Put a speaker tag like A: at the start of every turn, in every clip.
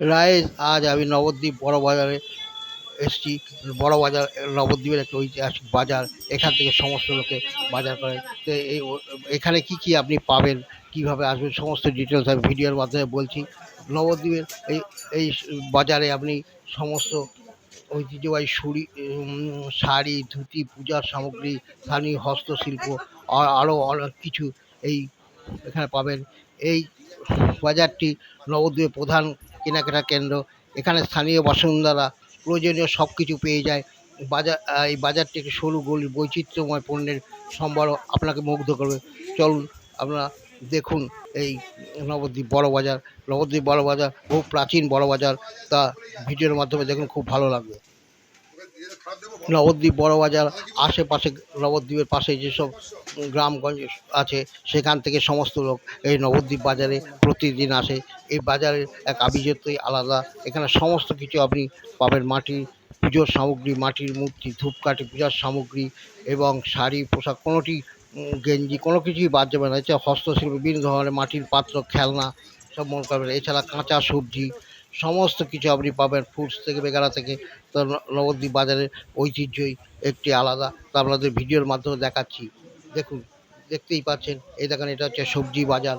A: Rice আজ আমি নবদ্বীপ বড় বাজারে এসছি। বড় বাজার, নবদ্বীপের একটা ঐতিহাসিক বাজার। এখান থেকে সমস্ত লোকে বাজার করে। তো এই এখানে কি কি আপনি পাবেন? কীভাবে আসবেন? সমস্ত ডিটেলস আমি ভিডিওর মাধ্যমে বলছি। নবদ্বীপের এই এই বাজারে আপনি সমস্ত ঐতিহ্যবাহী শুড়ি শাড়ি, ধুতি, পূজার সামগ্রী, স্থানীয় হস্তশিল্প আর আরও অনেক কিছু এই এখানে পাবেন। এই বাজারটি নবদ্বীপের প্রধান কেনাকাটা কেন্দ্র। এখানে স্থানীয় বাসিন্দারা প্রয়োজনীয় সব কিছু পেয়ে যায়। বাজার এই বাজারটি একটি সরু গলি বৈচিত্র্যময় পণ্যের সম্ভার আপনাকে মুগ্ধ করবে। চলুন আপনারা দেখুন এই নবদ্বীপ বড় বাজার। নবদ্বীপ বড় বাজার, বহু প্রাচীন বড় বাজার। তা ভিডিওর মাধ্যমে দেখুন, খুব ভালো লাগবে। নবদ্বীপ বড় বাজার আশেপাশে, নবদ্বীপের পাশে যেসব গ্রামগঞ্জ আছে, সেখান থেকে সমস্ত লোক এই নবদ্বীপ বাজারে প্রতিদিন আসে। এই বাজারের এক আভিজাত্যই আলাদা। এখানে সমস্ত কিছু আপনি পাবেন। মাটির পুজোর সামগ্রী, মাটির মূর্তি, ধূপকাঠি পূজার সামগ্রী এবং শাড়ি, পোশাক, কোনোটি গেঞ্জি, কোনো কিছুই বাদ যাবে না। এছাড়া হস্তশিল্প, বিভিন্ন ধরনের মাটির পাত্র, খেলনা সব মনে করবেন। এছাড়া কাঁচা সবজি সমস্ত কিছু আপনি পাবেন ফ্রুটস থেকে বেগারা থেকে। তো নবদ্বীপ বাজারের ঐতিহ্যই একটি আলাদা। তা আপনাদের ভিডিওর মাধ্যমে দেখাচ্ছি। দেখুন, দেখতেই পাচ্ছেন, এই দেখেন, এটা হচ্ছে সবজি বাজার।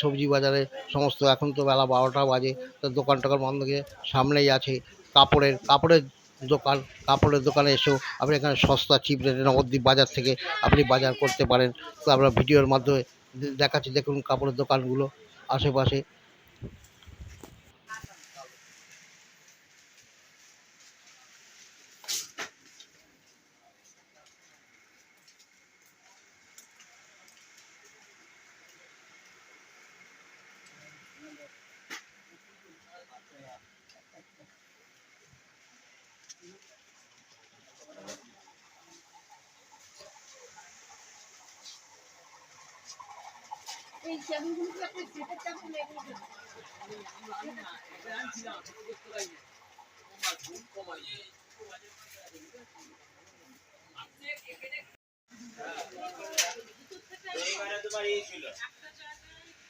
A: সবজি বাজারে সমস্ত, এখন তো বেলা বারোটা বাজে, তো দোকান টোকান বন্ধ করে সামনেই আছে কাপড়ের কাপড়ের দোকান। কাপড়ের দোকানে এসেও আপনি এখানে সস্তা চিপ রেটে নবদ্বীপ বাজার থেকে আপনি বাজার করতে পারেন। তো আমরা ভিডিওর মাধ্যমে দেখাচ্ছি, দেখুন কাপড়ের দোকানগুলো, আশেপাশে।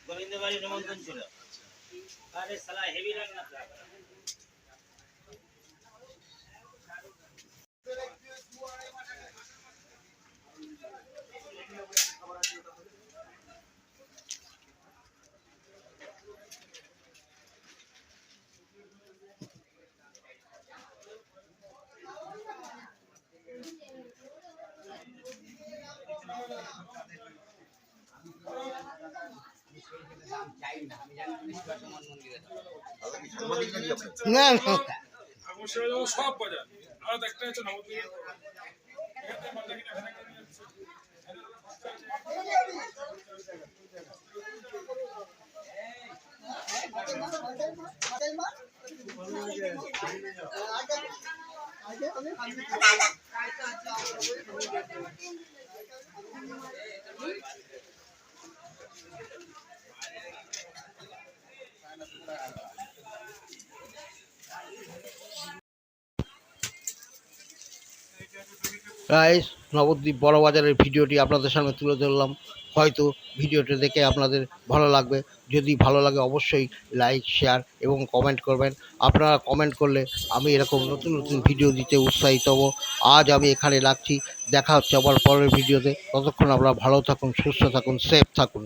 B: গোবিন্দ বাড়ি নিমন্ত্রণ ছিল। আরে সালা হেভি রান্না
A: না না।
C: এখন সেটা যেমন সব বাজার আর একটা হচ্ছে নবদ্বীপের এখানে মালটা কিনে এখানে কিনে নিয়ে যাচ্ছে।
A: গাইস নবদ্বীপ বড় বাজারের ভিডিওটি আপনাদের সামনে তুলে ধরলাম। হয়তো ভিডিওটি দেখে আপনাদের ভালো লাগবে। যদি ভালো লাগে অবশ্যই লাইক শেয়ার এবং কমেন্ট করবেন। আপনারা কমেন্ট করলে আমি এরকম নতুন নতুন ভিডিও দিতে উৎসাহিত হব। আজ আমি এখানে রাখছি। দেখা হচ্ছে আবার পরের ভিডিওতে। ততক্ষণ আপনারা ভালো থাকুন, সুস্থ থাকুন সেফ থাকুন।